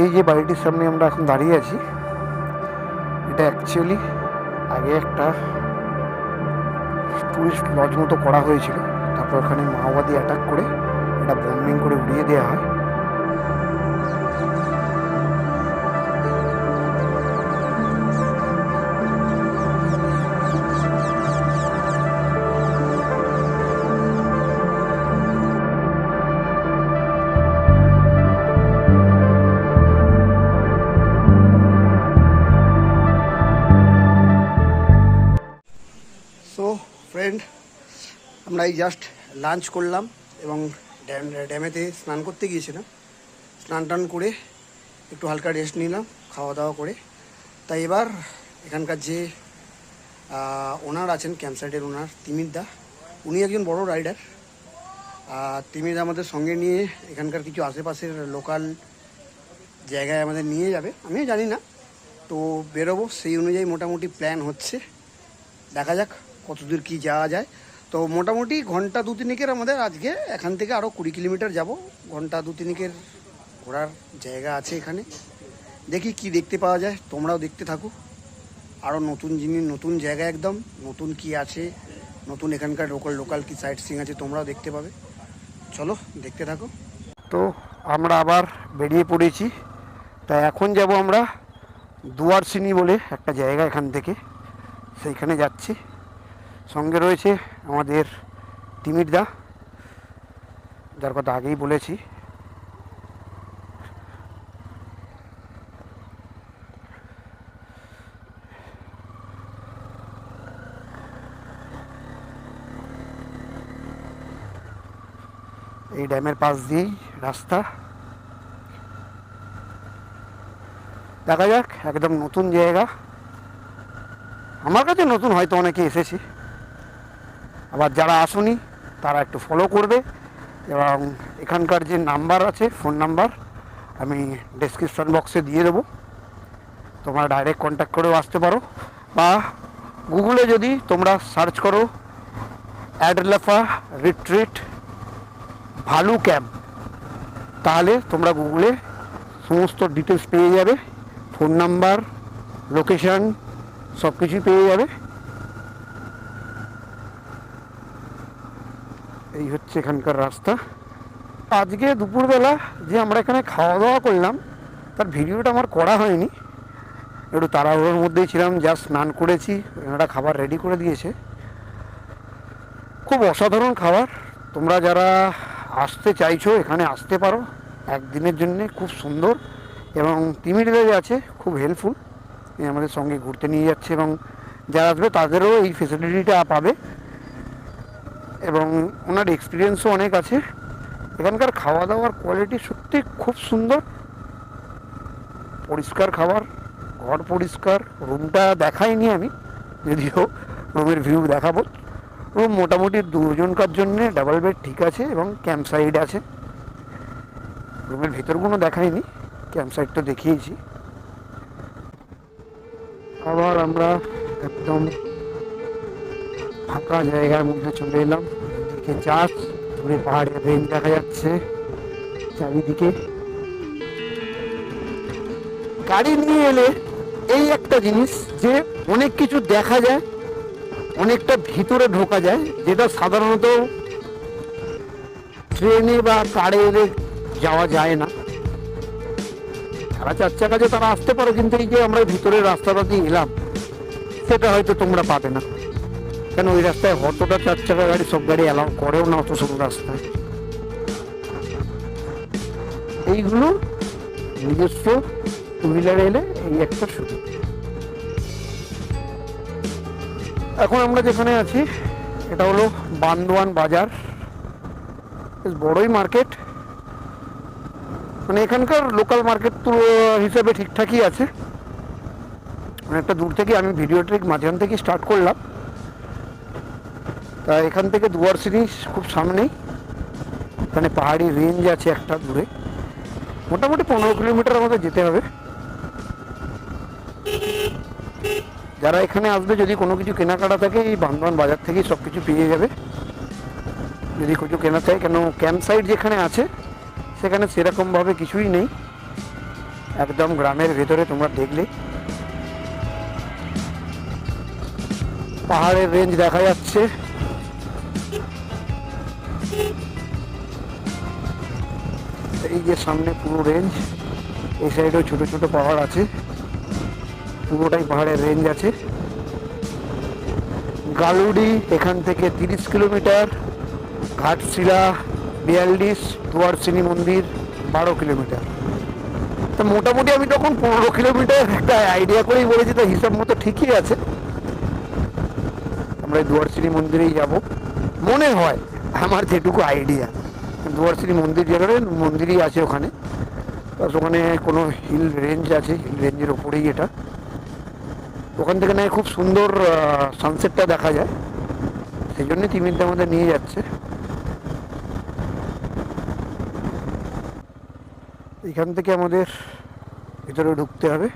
এই যে বাড়িটির সামনে আমরা এখন দাঁড়িয়ে আছি, এটা অ্যাকচুয়ালি আগে একটা টুরিস্ট লজ মতো করা হয়েছিল। তারপর ওখানে মাওবাদী অ্যাটাক করে এটা বম্বিং করে উড়িয়ে দেওয়া হয়। জাস্ট লাঞ্চ করলাম এবং ড্যাম, ড্যামেতে স্নান করতে গিয়েছিলাম। স্নান টান করে একটু হালকা রেস্ট নিলাম খাওয়া দাওয়া করে। তাই এবার এখানকার যে ওনার আছেন ক্যাম্পসাইটের ওনার, তিমির দা। উনি একজন বড় রাইডার তিমির আমাদের সঙ্গে নিয়ে এখানকার কিছু আশেপাশের লোকাল জায়গায় আমাদের নিয়ে যাবে। আমিও জানি না। তো বেরোবো, সেই অনুযায়ী মোটামুটি প্ল্যান হচ্ছে। দেখা যাক কতদূর কি যাওয়া যায়। তো মোটামুটি ঘণ্টা দু তিনিকের আমাদের আজকে। এখান থেকে আরও কুড়ি কিলোমিটার যাব। ঘণ্টা দু তিনিকের ঘোরার জায়গা আছে এখানে। দেখি কি দেখতে পাওয়া যায়। তোমরাও দেখতে থাকো। আরও নতুন জিনিস, নতুন জায়গা একদম। নতুন কি আছে, নতুন এখানকার লোকাল লোকাল কি সাইট সিং আছে তোমরাও দেখতে পাবে। চলো, দেখতে থাকো। তো আমরা আবার বেরিয়ে পড়েছি। তা এখন যাব আমরা দুয়ারসিনি বলে একটা জায়গা এখান থেকে। সেইখানে যাচ্ছি। সঙ্গে রয়েছে আমাদের দা, যার কথা আগেই বলেছি। এই ড্যামের পাশ দিয়েই রাস্তা। দেখা যাক, একদম নতুন জায়গা। আমার কাছে নতুন হয়তো অনেকে এসেছি। আবার যারা আসুনি, তারা একটু ফলো করবে এবং এখানকার যে নাম্বার আছে ফোন নাম্বার আমি ডেসক্রিপশন বক্সে দিয়ে দেবো। তোমরা ডাইরেক্ট কন্ট্যাক্ট করেও আসতে পারো। বা গুগলে যদি তোমরা সার্চ করো অ্যাডলাফা রিট্রিট ভালু ক্যাম্প তাহলে তোমরা গুগলে সমস্ত ডিটেলস পেয়ে যাবে। ফোন নাম্বার লোকেশন সব কিছুই পেয়ে যাবে এই হচ্ছে এখানকার রাস্তা। আজকে দুপুরবেলা যে আমরা এখানে খাওয়া দাওয়া করলাম, তার ভিডিওটা আমার করা হয়নি। একটু তাড়াহুড়োর মধ্যেই ছিলাম যা স্নান করেছি এনারা খাবার রেডি করে দিয়েছে। খুব অসাধারণ খাবার। তোমরা যারা আসতে চাইছো, এখানে আসতে পারো। একদিনের জন্য খুব সুন্দর এবং তিমিরদা যে আছে, খুব হেল্পফুল আমাদের সঙ্গে ঘুরতে নিয়ে যাচ্ছে এবং যারা আসবে, তাদেরও এই ফেসিলিটিটা পাবে। এবং ওনার এক্সপিরিয়েন্সও অনেক আছে। এখানকার খাওয়া দাওয়ার কোয়ালিটি সত্যি খুব সুন্দর। পরিষ্কার খাবার, ঘর পরিষ্কার রুমটা দেখাইনি আমি, যদিও রুমের ভিউ দেখাবো। রুম মোটামুটি দুজনকার জন্য ডাবল বেড ঠিক আছে এবং ক্যাম্প সাইড আছে। রুমের ভিতরগুলো দেখাইনি ক্যাম্প সাইড তো দেখিয়েছি। আবার আমরা একদম ফাঁকা জায়গার মধ্যে চলে এলাম। এদিকে চাষ, দূরে পাহাড়ের রেঞ্জ দেখা যাচ্ছে চারিদিকে। গাড়ি নিয়ে এলে এই একটা জিনিস যে অনেক কিছু দেখা যায়, অনেকটা ভিতরে ঢোকা যায়, যেটা সাধারণত ট্রেনে বা কারে এলে যাওয়া যায় না। যারা চার চাকা আছে তারা আসতে পারো, কিন্তু এই যে আমরা ভিতরের রাস্তাটা দিয়ে এলাম, সেটা হয়তো তোমরা পাবে না। কেন ওই রাস্তায় অতটা চার চাকা গাড়ি, সব গাড়ি অ্যালাউ করেও না অত সব রাস্তায়। এইগুলো নিজস্ব টু হুইলার এলে এই একটা সুযোগ। এখন আমরা যেখানে আছি, এটা হলো বান্দোয়ান বাজার। বড়ই মার্কেট মানে এখানকার লোকাল মার্কেট তো হিসেবে ঠিকঠাকই আছে। অনেকটা দূর থেকে আমি ভিডিওটি মাঝখান থেকে স্টার্ট করলাম। তা এখান থেকে দুয়ার সিরিজ খুব সামনেই। এখানে পাহাড়ি রেঞ্জ আছে একটা দূরে। মোটামুটি পনেরো কিলোমিটার আমাদের যেতে হবে। যারা এখানে আসবে, যদি কোনো কিছু কেনাকাটা থাকে, এই বান্ধবান বাজার থেকেই সব কিছু পেয়ে যাবে। যদি কিছু কেনা চাই কেন ক্যাম্প সাইট যেখানে আছে, সেখানে সেরকমভাবে কিছুই নেই। একদম গ্রামের ভেতরে তোমরা দেখলে। পাহাড়ের রেঞ্জ দেখা যাচ্ছে। এই যে সামনে পুরো রেঞ্জ এই সাইডেও ছোট ছোট পাহাড় আছে। পুরোটাই পাহাড়ের রেঞ্জ আছে। গালুডি, এখান থেকে তিরিশ কিলোমিটার। ঘাটশিলা, বিয়াল্লিশ দুয়ারসিনী মন্দির, বারো কিলোমিটার। তা মোটামুটি আমি তখন পনেরো কিলোমিটার একটা আইডিয়া করেই বলেছি, তো হিসাব মতো ঠিকই আছে। আমরা দুয়ারসিনী মন্দিরেই যাব। মনে হয়, আমার যেটুকু আইডিয়া দুয়ারসিনী মন্দির যেখানে মন্দিরই আছে ওখানে। প্লাস ওখানে কোনো হিল রেঞ্জ আছে হিল রেঞ্জের ওপরেই এটা। ওখান থেকে নয় খুব সুন্দর সানসেটটা দেখা যায়। সেই জন্যই তিমিরটা আমাদের নিয়ে যাচ্ছে। এখান থেকে আমাদের ভিতরে ঢুকতে হবে।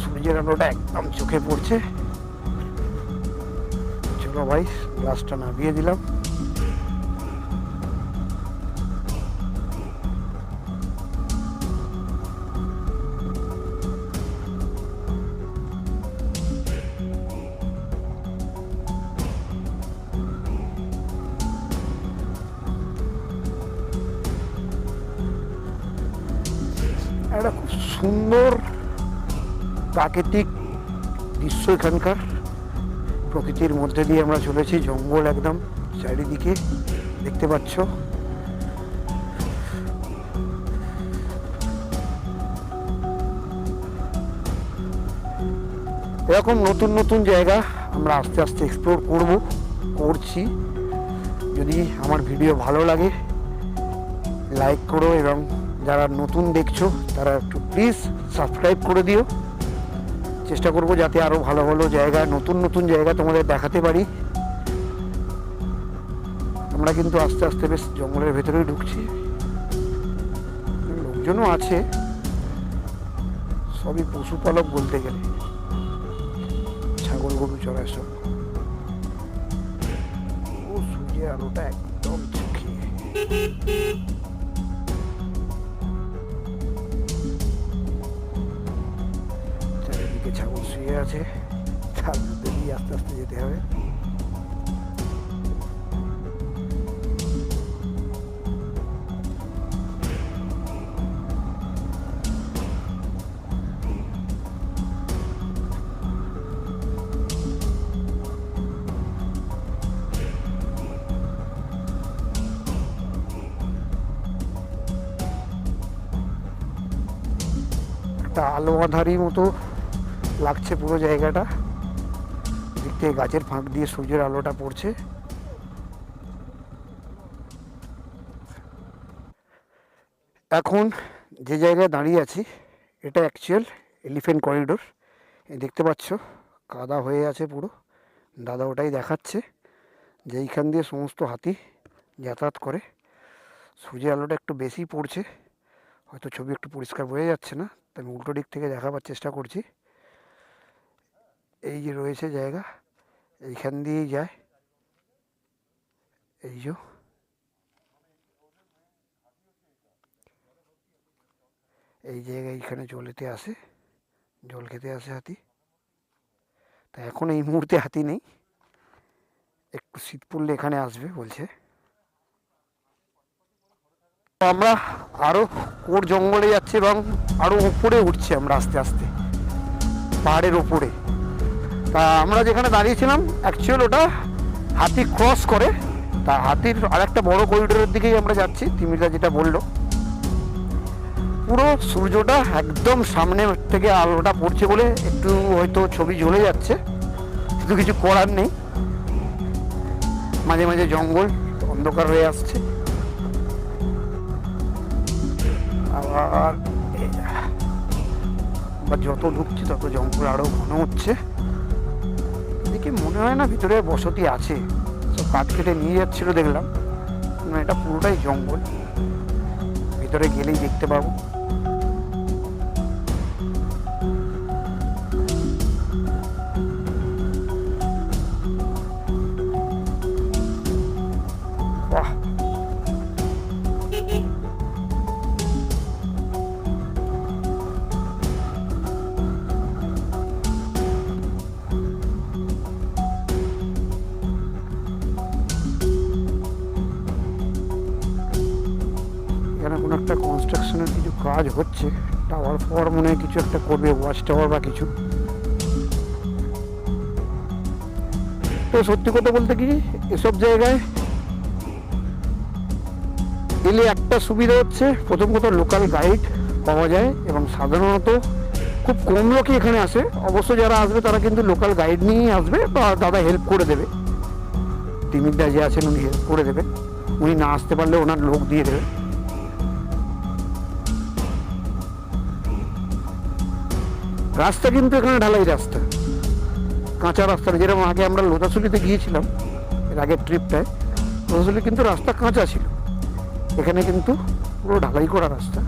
সূর্যের আলোটা একদম চোখে পড়ছে। চলো ভাই গ্লাসটা নামিয়ে দিলাম। একটা খুব সুন্দর প্রাকৃতিক দৃশ্য এখানকার। প্রকৃতির মধ্যে দিয়ে আমরা চলেছি, জঙ্গল একদম, চারিদিকে, দেখতে পাচ্ছ। এরকম নতুন নতুন জায়গা আমরা আস্তে আস্তে এক্সপ্লোর করব, করছি। যদি আমার ভিডিও ভালো লাগে লাইক করো এবং যারা নতুন দেখছ, তারা একটু প্লিজ সাবস্ক্রাইব করে দিও। চেষ্টা করব যাতে আরও ভালো ভালো জায়গা, নতুন নতুন জায়গা তোমাদের দেখাতে পারি। আমরা কিন্তু আস্তে আস্তে বেশ জঙ্গলের ভেতরেই ঢুকছি। লোকজনও আছে। সবই পশুপালক বলতে গেলে। ছাগল, গরু চড়ায় সব। ও সূর্যের আলোটা একদম চোখে। আছে। তার মধ্যে দিয়ে আস্তে আস্তে যেতে হবে। একটা আলো আধারি মতো লাগছে পুরো জায়গাটা। থেকে গাছের ফাঁক দিয়ে সূর্যের আলোটা পড়ছে। এখন যে জায়গায় দাঁড়িয়ে আছি, এটা অ্যাকচুয়াল এলিফেন্ট করিডোর দেখতে পাচ্ছ, কাদা হয়ে আছে পুরো। দাদা ওটাই দেখাচ্ছে, যে এইখান দিয়ে সমস্ত হাতি যাতায়াত করে। সূর্যের আলোটা একটু বেশি পড়ছে। হয়তো ছবি একটু পরিষ্কার বোঝা যাচ্ছে না, তাই আমি উল্টো দিক থেকে দেখাবার চেষ্টা করছি। এই যে রয়েছে জায়গা, এইখান দিয়েই যায়। এই যে। এই জায়গায় এইখানে জলেতে আসে, জল খেতে আসে হাতি। তা এখন এই মুহূর্তে হাতি নেই। একটু শীত পড়লে এখানে আসবে বলছে। আমরা আরও কোর জঙ্গলে যাচ্ছি এবং আরও উপরে উঠছি আমরা আস্তে আস্তে। পাহাড়ের ওপরে তা আমরা যেখানে দাঁড়িয়েছিলাম অ্যাকচুয়াল ওটা হাতি ক্রস করে। তা হাতির আরেকটা বড় করিডোরের দিকেই আমরা যাচ্ছি তিমিরা যেটা বলল। পুরো সূর্যটা একদম সামনে থেকে আলোটা পড়ছে বলে একটু হয়তো ছবি জ্বলে যাচ্ছে। কিন্তু কিছু করার নেই। মাঝে মাঝে জঙ্গল অন্ধকার হয়ে আসছে। আবার যত ঢুকছি তত জঙ্গল আরও ঘন হচ্ছে। এদিকে মনে হয় না ভিতরে বসতি আছে? সব কাঠ কেটে নিয়ে যাচ্ছিল দেখলাম। এটা পুরোটাই জঙ্গল। ভিতরে গেলেই দেখতে পাবো। কিছু একটা করবে ওয়াচ টাওয়ার বা কিছু। তো সত্যি কথা বলতে কি, এসব জায়গায় এলে একটা সুবিধা হচ্ছে, প্রথম কথা লোকাল গাইড পাওয়া যায় এবং সাধারণত খুব কম লোকই এখানে আসে। অবশ্য যারা আসবে, তারা কিন্তু লোকাল গাইড নিয়েই আসবে বা দাদা হেল্প করে দেবে। টিমিরদা যে আছেন, উনি হেল্প করে দেবেন। উনি না আসতে পারলে ওনার লোক দিয়ে দেবে। রাস্তা কিন্তু এখানে ঢালাই রাস্তা। কাঁচা রাস্তা যেরকম আগে আমরা লোধাশুলিতে গিয়েছিলাম, এর আগের ট্রিপটায় লোধাশুলি কিন্তু রাস্তা কাঁচা ছিল। এখানে কিন্তু পুরো ঢালাই করা রাস্তা।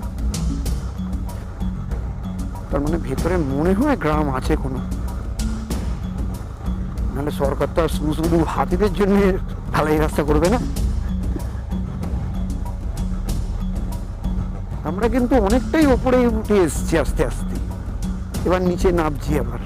তার মানে ভেতরে মনে হয় গ্রাম আছে কোনো। নাহলে সরকার তো আর শুধু শুধু হাতিদের জন্য ঢালাই রাস্তা করবে না। আমরা কিন্তু অনেকটাই ওপরে উঠে এসছি আস্তে আস্তে। এবার নিচে নামছি আবার।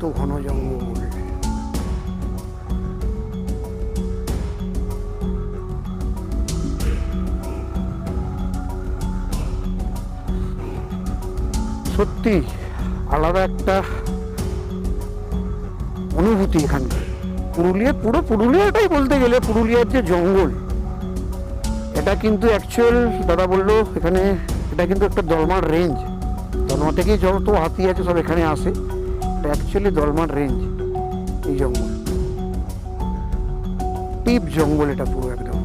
তত ঘন জঙ্গল। সত্যি, আলাদা একটা অনুভূতি এখানকার। পুরুলিয়া, পুরো পুরুলিয়াটাই বলতে গেলে পুরুলিয়ার যে জঙ্গল, এটা কিন্তু অ্যাকচুয়াল দাদা বলল, এখানে এটা কিন্তু একটা দলমার রেঞ্জ দলমা থেকেই যত হাতি আছে, সব এখানে আসে। অ্যাকচুয়ালি দলমার রেঞ্জ এই জঙ্গল। টিপ জঙ্গল এটা পুরো একদম।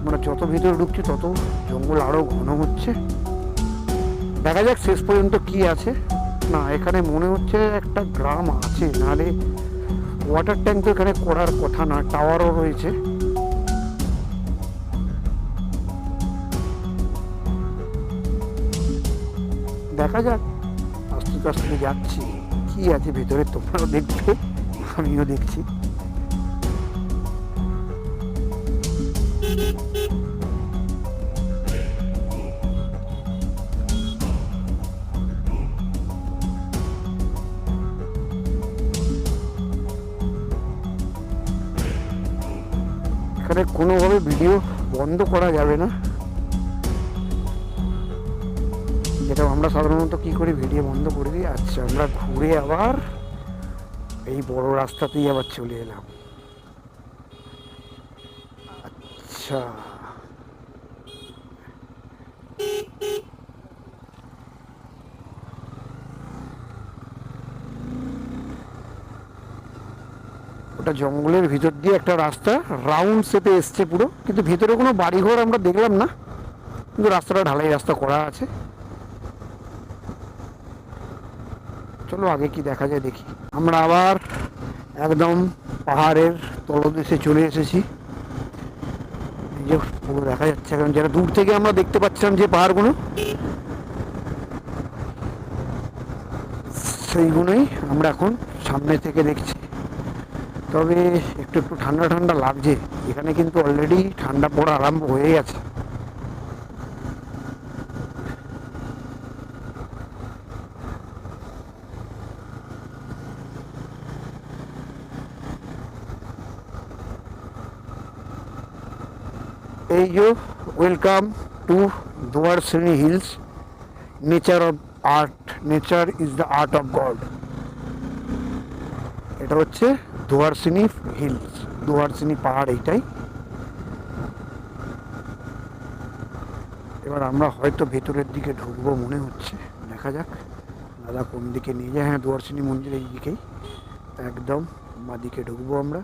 আমরা যত ভিতরে ঢুকছি তত জঙ্গল আরও ঘন হচ্ছে। দেখা যাক শেষ পর্যন্ত কি আছে। না, এখানে মনে হচ্ছে একটা গ্রাম আছে। নাহলে ওয়াটার ট্যাঙ্ক তো এখানে করার কথা না টাওয়ারও রয়েছে। দেখা যাক। আস্তে যাচ্ছি। কি আছে ভেতরে তোমরাও দেখবে, আমিও দেখছি। এখানে কোনোভাবে ভিডিও বন্ধ করা যাবে না। যেটা আমরা সাধারণত কি করি? ভিডিও বন্ধ করে দিই। আচ্ছা আমরা ঘুরে আবার এই বড় রাস্তাতেই আবার চলে এলাম। আচ্ছা। ওটা জঙ্গলের ভিতর দিয়ে একটা রাস্তা রাউন্ড শেপে এসছে পুরো। কিন্তু ভেতরে কোনো বাড়িঘর আমরা দেখলাম না। কিন্তু রাস্তাটা ঢালাই রাস্তা করা আছে। চলো আগে কি দেখা যায় দেখি। আমরা আবার একদম পাহাড়ের তলদেশে চলে এসেছি। দেখা যাচ্ছে এখন যারা দূর থেকে আমরা দেখতে পাচ্ছিলাম যে পাহাড়গুলো, সেইগুলোই আমরা এখন সামনে থেকে দেখছি। তবে একটু একটু ঠান্ডা ঠান্ডা লাগছে। এখানে কিন্তু অলরেডি ঠান্ডা পড়া আরম্ভ হয়ে গেছে। যে welcome to Duarsini hills nature of art nature is the art of God এটা হচ্ছে দুয়ারশ্রেণী হিলস দুয়ারশ্রেণী পাহাড় এইটাই। এবার আমরা হয়তো ভেতরের দিকে ঢুকবো মনে হচ্ছে। দেখা যাক। দাদা কোন দিকে নিয়ে যায়। হ্যাঁ দুয়ারশ্রেণী মন্দির এই দিকেই একদম বাদিকে ঢুকবো আমরা।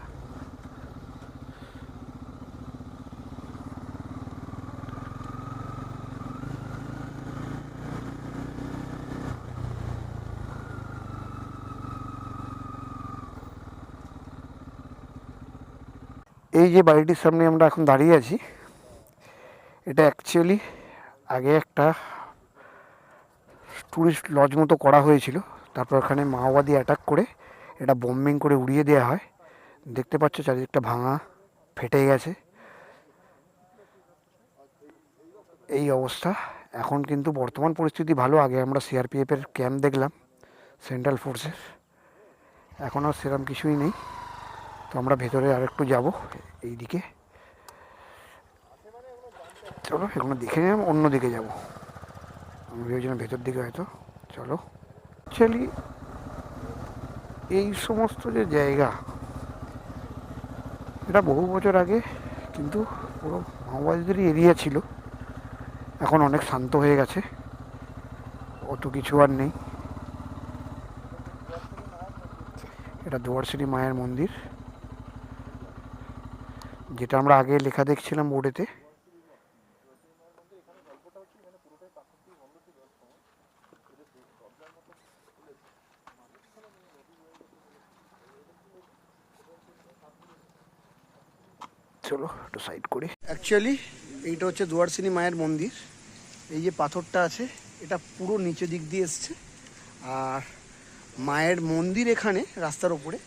যে বাড়িটির সামনে আমরা এখন দাঁড়িয়ে আছি। এটা অ্যাকচুয়ালি আগে একটা ট্যুরিস্ট লজ মতো করা হয়েছিল। তারপর ওখানে মাওবাদী অ্যাটাক করে এটা বম্বিং করে উড়িয়ে দেওয়া হয়। দেখতে পাচ্ছ চারিদিকটা ভাঙা, ফেটে গেছে। এই অবস্থা। এখন কিন্তু বর্তমান পরিস্থিতি ভালো। আগে আমরা সিআরপিএফের ক্যাম্প দেখলাম সেন্ট্রাল ফোর্সের এখন আর সেরকম কিছুই নেই। তো আমরা ভেতরে আর একটু যাব এই দিকে চলো, এগুলো দেখে নিলাম অন্য দিকে যাব। আমি ভেবেছিলাম ভেতর দিকে হয়তো, চলো। অ্যাকচুয়ালি এই সমস্ত যে জায়গা, এটা বহু বছর আগে, কিন্তু পুরো মাওবাদীদেরই এরিয়া ছিল। এখন অনেক শান্ত হয়ে গেছে। অত কিছু আর নেই। এটা দুয়ারশ্রী মায়ের মন্দির। যেটা আমরা আগে লেখা দেখছিলাম বোর্ডেতে চলো একটু সাইড করি। অ্যাকচুয়ালি এইটা হচ্ছে দুয়ারসিনী মায়ের মন্দির। এই যে পাথরটা আছে, এটা পুরো নিচে দিক দিয়ে এসছে। আর মায়ের মন্দির এখানে, রাস্তার ওপরে,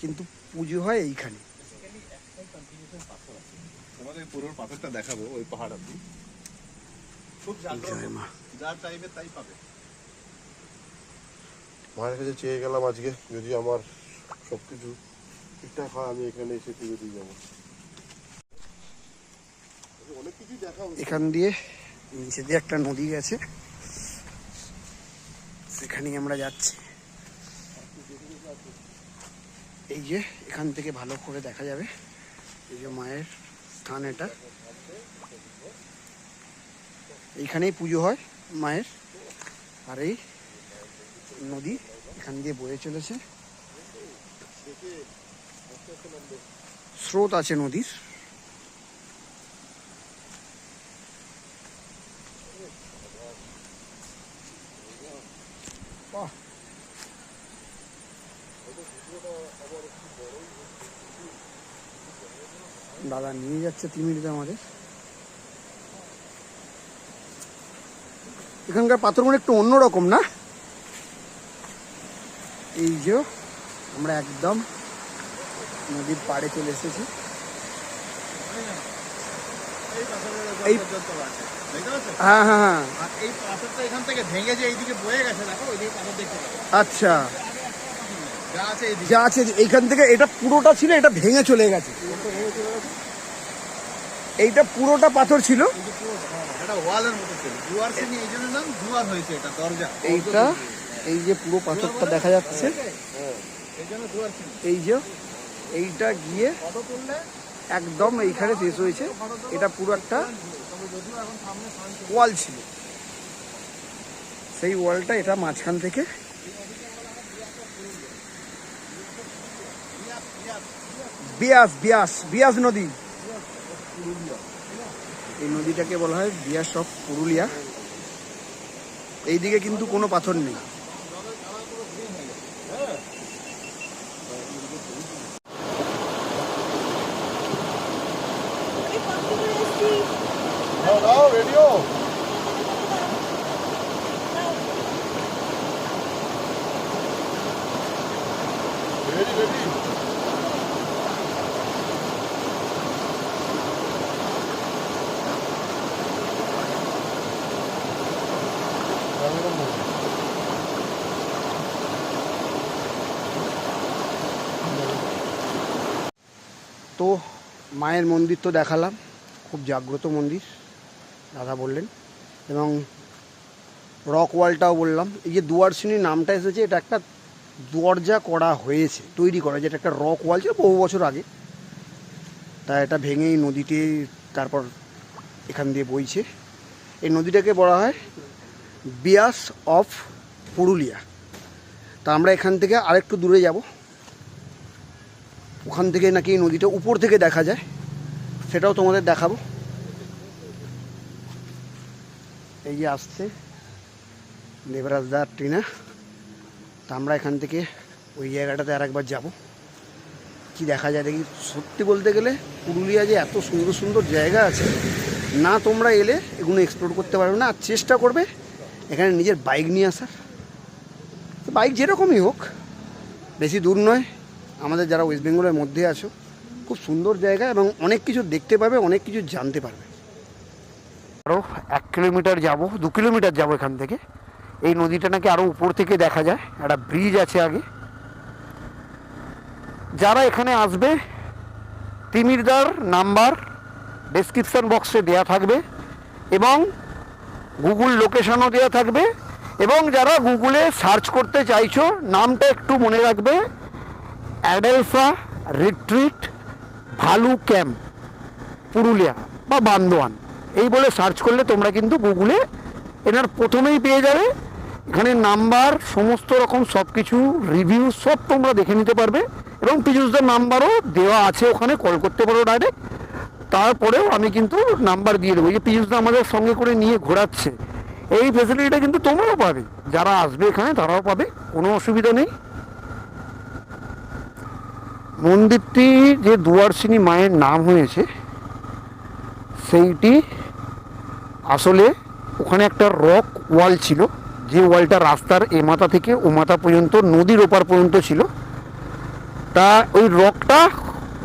কিন্তু পুজো হয় এইখানে। পুরো পাথরটা দেখাবো ওই পাহাড় অব্দি খুব যা চাইবে তাই পাবে। মায়ের কাছে চেয়ে গেলাম আজকে যদি আমার সব কিছু ঠিকঠাক হয় আমি এখানে এসে পুজো দিয়ে যাব। অনেক কিছুই দেখা এখান দিয়ে নিচে দিয়ে একটা নদী গেছে। সেখানেই আমরা যাচ্ছি। এই যে এখান থেকে ভালো করে দেখা যাবে। এই যে মায়ের স্থান এটা। এইখানেই পুজো হয় মায়ের। আর এই নদী এখান দিয়ে বয়ে চলেছে। স্রোত আছে নদীর বাহ তিন মিনিটে আমাদের। এখানকার পাথরগুলো একটু অন্যরকম না? এই যে, আমরা একদম নদীর পাড়ে চলে এসেছি। হ্যাঁ হ্যাঁ হ্যাঁ। আচ্ছা। যা আছে এইখান থেকে এটা পুরোটা ছিল এটা ভেঙে চলে গেছে। এইটা পুরোটা পাথর ছিল। এটা দরজা। এইটা এই যে পুরো পাথরটা দেখা যাচ্ছে। এই যে এইটা গিয়ে একদম এইখানে শেষ হয়েছে। এটা পুরো একটা ওয়াল ছিল। সেই ওয়ালটা এটা মাঝখান থেকে বিয়াস বিয়াস বিয়াস নদী। এই নদীটাকে বলা হয় বিয়াস অফ পুরুলিয়া। এইদিকে কিন্তু কোনো পাথর নেই। দাও, দাও, তো মায়ের মন্দির তো দেখালাম, খুব জাগ্রত মন্দির, দাদা বললেন। এবং রক ওয়ালটাও বললাম। এই যে দুয়ারসিনীর নামটা এসেছে, এটা একটা দরজা করা হয়েছে, তৈরি করা, যেটা একটা রক ওয়াল ছিল বহু বছর আগে। তা এটা ভেঙেই নদীতে তারপর এখান দিয়ে বইছে। এই নদীটাকে বলা হয় বিয়াস অফ পুরুলিয়া তা আমরা এখান থেকে আরেকটু দূরে যাব। ওখান থেকে নাকি নদীটা উপর থেকে দেখা যায়। সেটাও তোমাদের দেখাবো। এই যে আসছে দেবরাজদার ট্রিনা। তা আমরা এখান থেকে ওই জায়গাটাতে আর একবার যাব। কি দেখা যায় দেখি। সত্যি বলতে গেলে পুরুলিয়া যে এত সুন্দর সুন্দর জায়গা আছে, না তোমরা এলে এগুলো এক্সপ্লোর করতে পারবে না। আর চেষ্টা করবে এখানে নিজের বাইক নিয়ে আসার। বাইক যেরকমই হোক, বেশি দূর নয়। আমাদের যারা ওয়েস্ট বেঙ্গলের মধ্যে আছো, খুব সুন্দর জায়গা এবং অনেক কিছু দেখতে পাবে, অনেক কিছু জানতে পারবে। আরও এক কিলোমিটার যাব, দু কিলোমিটার যাব এখান থেকে। এই নদীটা নাকি আরও উপর থেকে দেখা যায়, একটা ব্রিজ আছে আগে। যারা এখানে আসবে, তিমিরদার নাম্বার ডেসক্রিপশন বক্সে দেয়া থাকবে এবং গুগল লোকেশনও দেওয়া থাকবে এবং যারা গুগলে সার্চ করতে চাইছো, নামটা একটু মনে রাখবে। অ্যাডেলফা রিট্রিট ভালু ক্যাম্প, পুরুলিয়া বা বান্দোয়ান। এই বলে সার্চ করলে তোমরা কিন্তু গুগলে এনার প্রথমেই পেয়ে যাবে। এখানে নাম্বার, সমস্ত রকম সব কিছু রিভিউ সব তোমরা দেখে নিতে পারবে। এবং পীযুষদার নাম্বারও দেওয়া আছে ওখানে, কল করতে পারো ডাইরেক্ট তারপরেও আমি কিন্তু নাম্বার দিয়ে দেবো। যে পীযুষদা আমাদের সঙ্গে করে নিয়ে ঘোরাচ্ছে, এই ফেসিলিটিটা কিন্তু তোমরাও পাবে। যারা আসবে এখানে তারাও পাবে, কোনো অসুবিধা নেই। মন্দিরটি যে দুয়ারসিনী মায়ের নাম হয়েছে, সেইটি আসলে ওখানে একটা রক ওয়াল ছিল, যে ওয়ালটা রাস্তার এ মাথা থেকে ও মাথা পর্যন্ত, নদীর ওপার পর্যন্ত ছিল। তা ওই রকটা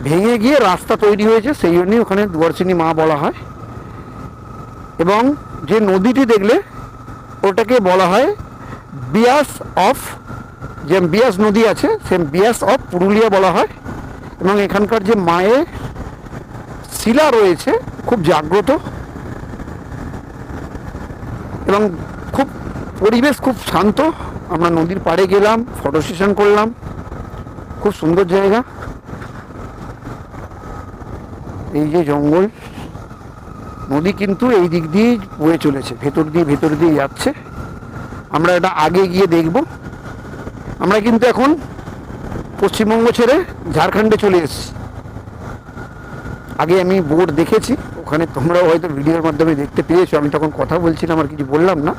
ভেঙে গিয়ে রাস্তা তৈরি হয়েছে, সেই জন্যই ওখানে দুয়ারসিনী মা বলা হয়। এবং যে নদীটি দেখলে, ওটাকে বলা হয় বিয়াস অফ যে বিয়াস নদী আছে সে বিয়াস অফ পুরুলিয়া বলা হয়। এবং এখানকার যে মায়ের শিলা রয়েছে, খুব জাগ্রত এবং খুব পরিবেশ খুব শান্ত। আমরা নদীর পাড়ে গেলাম ফটো সেশন করলাম। খুব সুন্দর জায়গা। এই যে জঙ্গল, নদী কিন্তু এই দিক দিয়েই বয়ে চলেছে, ভেতর দিয়ে ভেতর দিয়ে যাচ্ছে। আমরা এটা আগে গিয়ে দেখব। আমরা কিন্তু এখন পশ্চিমবঙ্গ ছেড়ে ঝাড়খণ্ডে চলে এসেছি। আগে আমি বোর্ড দেখেছি, ওখানে তোমরাও হয়তো ভিডিওর মাধ্যমে দেখতে পেয়েছ, আমি তখন কথা বলছিলাম আর কিছু বললাম না।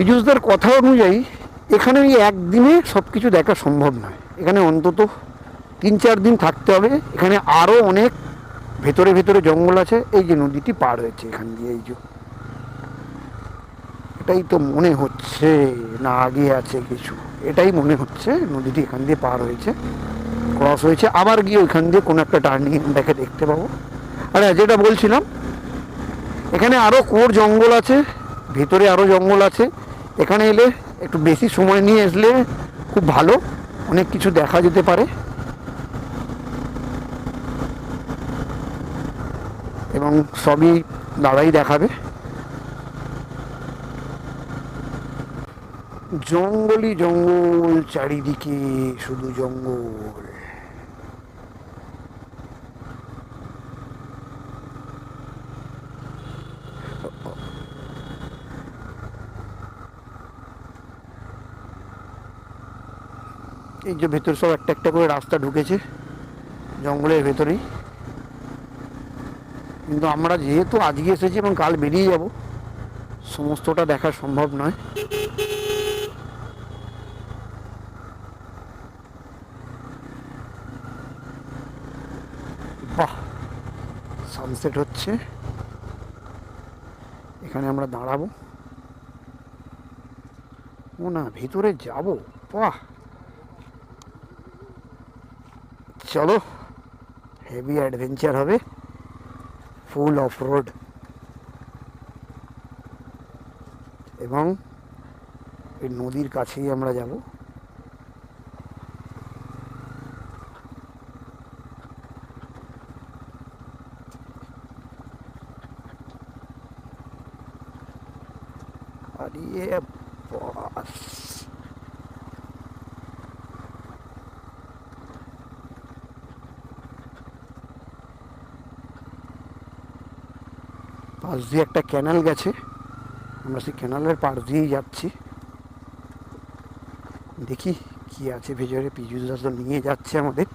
পীযুষদার কথা অনুযায়ী, এখানে ওই একদিনে সব কিছু দেখা সম্ভব নয়। এখানে অন্তত তিন চার দিন থাকতে হবে। এখানে আরও অনেক ভেতরে ভেতরে জঙ্গল আছে। এই যে নদীটি পার হয়েছে এখান দিয়ে, এই যে। এটাই তো মনে হচ্ছে, না আগে আছে কিছু। এটাই মনে হচ্ছে, নদীটি এখান দিয়ে পার হয়েছে, ক্রস হয়েছে। আবার গিয়ে ওইখান দিয়ে কোনো একটা টার্নিং দেখে দেখতে পাবো। আরে যেটা বলছিলাম, এখানে আরও কোর জঙ্গল আছে, ভেতরে আরও জঙ্গল আছে। এখানে এলে একটু বেশি সময় নিয়ে আসলে খুব ভালো, অনেক কিছু দেখা যেতে পারে। এবং সবই দাদাই দেখাবে। জঙ্গলই জঙ্গল, চারিদিকে শুধু জঙ্গল। এই যে ভেতর সব একটা একটা করে রাস্তা ঢুকেছে, জঙ্গলের ভেতরেই। কিন্তু আমরা যেহেতু আজকে এসেছি এবং কাল বেরিয়ে যাব, সমস্তটা দেখা সম্ভব নয়। বাহ সানসেট হচ্ছে। এখানে আমরা দাঁড়াবো। ও না, ভিতরে যাব? বাহ। চলো হেভি অ্যাডভেঞ্চার হবে ফুল অফ রোড এবং এই নদীর কাছেই আমরা যাব আরে বাস পাশ দিয়ে একটা ক্যানাল গেছে। আমরা সেই ক্যানালের পাশ দিয়েই যাচ্ছি। দেখি কি আছে, ভেজরে পিজুস দাস তো নিয়ে যাচ্ছে আমাদের।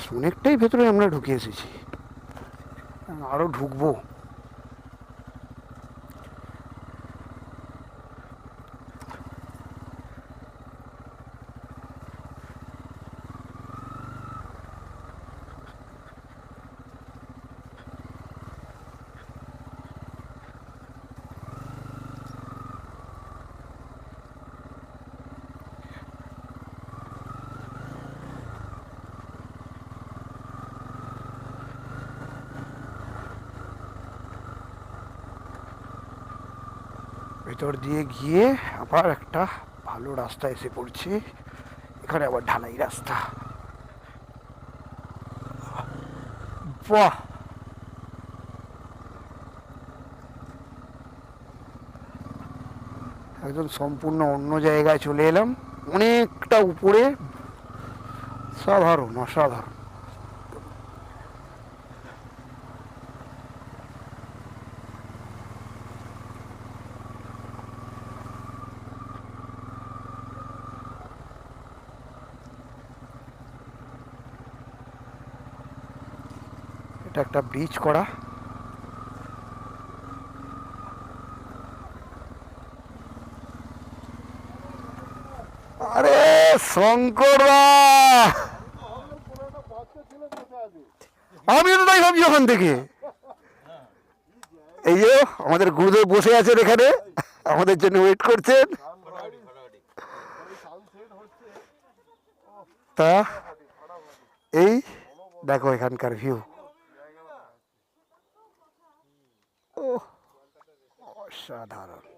বেশ অনেকটাই ভেতরে আমরা ঢুকে এসেছি। আরও ঢুকবো? ভেতর দিয়ে গিয়ে আবার একটা ভালো রাস্তা এসে পড়ছে। এখানে আবার ঢালাই রাস্তা। বাহ! একদম সম্পূর্ণ অন্য জায়গায় চলে এলাম। অনেকটা উপরে। সাধারণ, অসাধারণ। এটা একটা ব্রিজ করা। আরে শঙ্কর আমি তো তাই ভাবছি ওখান থেকে। এই যে, আমাদের গুরুদেব বসে আছেন এখানে। আমাদের জন্য ওয়েট করছেন। তা, এই দেখো এখানকার ভিউ ও অসাধারণ